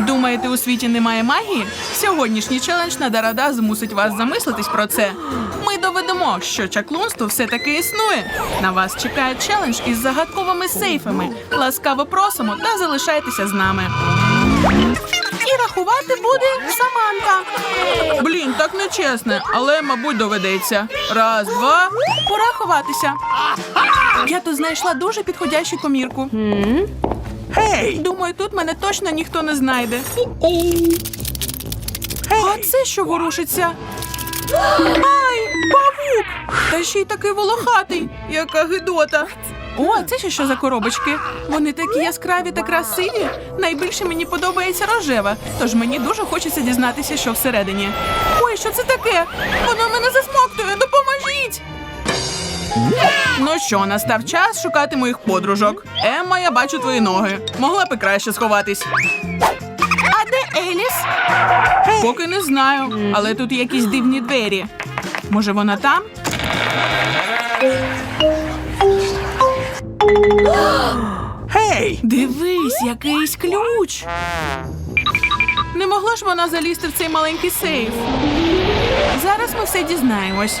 Думаєте, у світі немає магії? Сьогоднішній челендж на Дарада змусить вас замислитись про це. Ми доведемо, що чаклунство все-таки існує. На вас чекає челендж із загадковими сейфами. Ласкаво просимо та залишайтеся з нами. І рахувати буде Саманта. Блін, так нечесно, але, мабуть, доведеться. Раз, два, порахуватися. Я тут знайшла дуже підходящу комірку. Думаю, тут мене точно ніхто не знайде. А це що ворушиться? Ай, павук! Та ще й такий волохатий, яка гидота. О, це ще що за коробочки? Вони такі яскраві та красиві. Найбільше мені подобається рожева, тож мені дуже хочеться дізнатися, що всередині. Ой, що це таке? Воно мене засмоктує, допоможіть! Ну що, настав час шукати моїх подружок. Емма, я бачу твої ноги. Могла б і краще сховатись. А де Еліс? Поки не знаю, але тут якісь дивні двері. Може, вона там? Hey! Дивись, якийсь ключ. Не могла ж вона залізти в цей маленький сейф. Зараз ми все дізнаємось.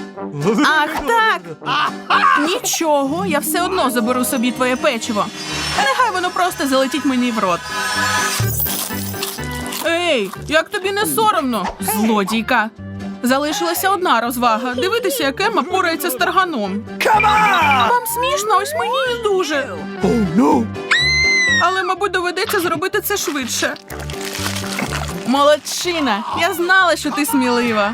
Ах, так. Нічого, я все одно заберу собі твоє печиво. Нехай воно просто залетить мені в рот. Ей, як тобі не соромно, злодійка. Залишилася одна розвага. Дивитися, як Емма порається з тарганом. Вам смішно, ось мені не дуже. Oh no! Але, мабуть, доведеться зробити це швидше. Молодчина! Я знала, що ти смілива.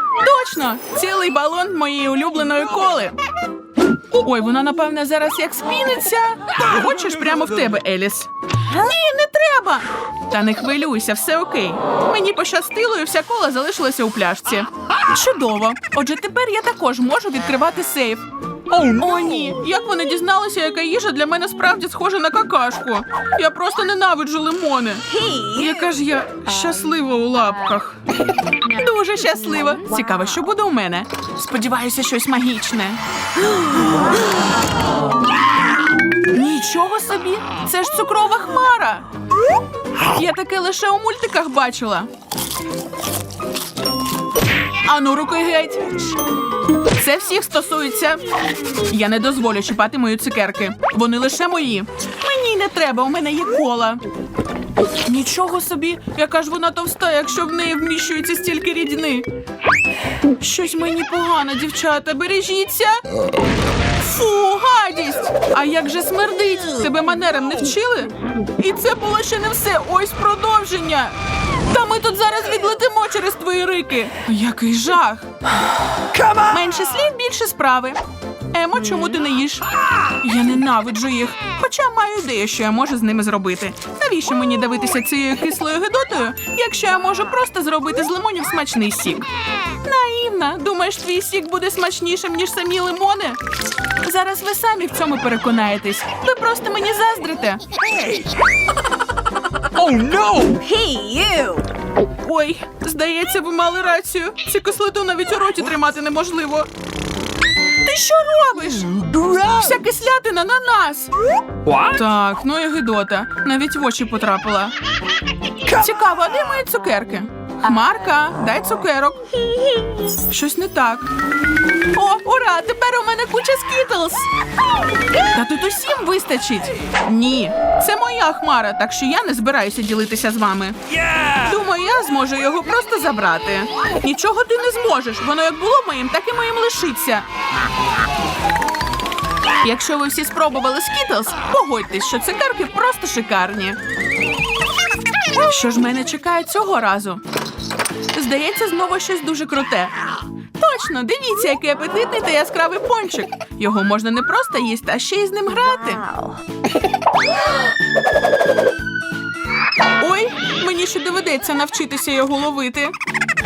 Точно! Цілий балон моєї улюбленої коли. Ой, вона, напевне, зараз як спіниться. Хочеш прямо в тебе, Еліс? Ні, не треба. Та не хвилюйся, все окей. Мені пощастило, і вся кола залишилася у пляшці. Чудово. Отже, тепер я також можу відкривати сейф. О, ні, як вони дізналися, яка їжа для мене справді схожа на какашку. Я просто ненавиджу лимони. Яка ж я щаслива у лапках. Дуже щаслива. Цікаво, що буде у мене. Сподіваюся, щось магічне. Нічого собі! Це ж цукрова хмара. Я таке лише у мультиках бачила. Ану, руки геть. Це всіх стосується. Я не дозволю чіпати мої цукерки. Вони лише мої. Мені не треба, у мене є кола. Нічого собі, яка ж вона товста, якщо в неї вміщується стільки рідини. Щось мені погано, дівчата, бережіться. Фу, гадість! А як же смердить? Тебе манерам не вчили? І це було ще не все. Ось продовження. Та ми тут зараз відлетимо через твої рики. Який жах. Менше слів, більше справи. Емо, чому ти не їш? Я ненавиджу їх, хоча маю ідею, що я можу з ними зробити. Навіщо мені дивитися цією кислою гидотою, якщо я можу просто зробити з лимонів смачний сік? Наївна, думаєш, твій сік буде смачнішим, ніж самі лимони? Зараз ви самі в цьому переконаєтесь. Ви просто мені заздрите. Oh no! Ой, здається, ви мали рацію. Цю кислоту навіть у роті тримати неможливо. Ти що робиш? Вся кислятина на нас. Так, ну і гидота. Навіть в очі потрапила. Цікаво, а де мої цукерки? Хмарка, дай цукерок. Щось не так. О, ура! Тепер у мене куча скітлз. Та тут усім вистачить. Ні, це моя хмара, так що я не збираюся ділитися з вами. Думаю, я зможу його просто забрати. Нічого ти не зможеш. Воно як було моїм, так і моїм лишиться. Якщо ви всі спробували Skittles, погодьтесь, що цукерки просто шикарні. Що ж мене чекає цього разу? Здається, знову щось дуже круте. Точно, дивіться, який апетитний та яскравий пончик. Його можна не просто їсти, а ще й з ним грати. Ой, мені ще доведеться навчитися його ловити.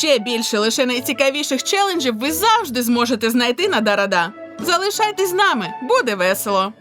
Ще більше лише найцікавіших челенджів ви завжди зможете знайти на Дарада. Залишайтесь з нами, буде весело.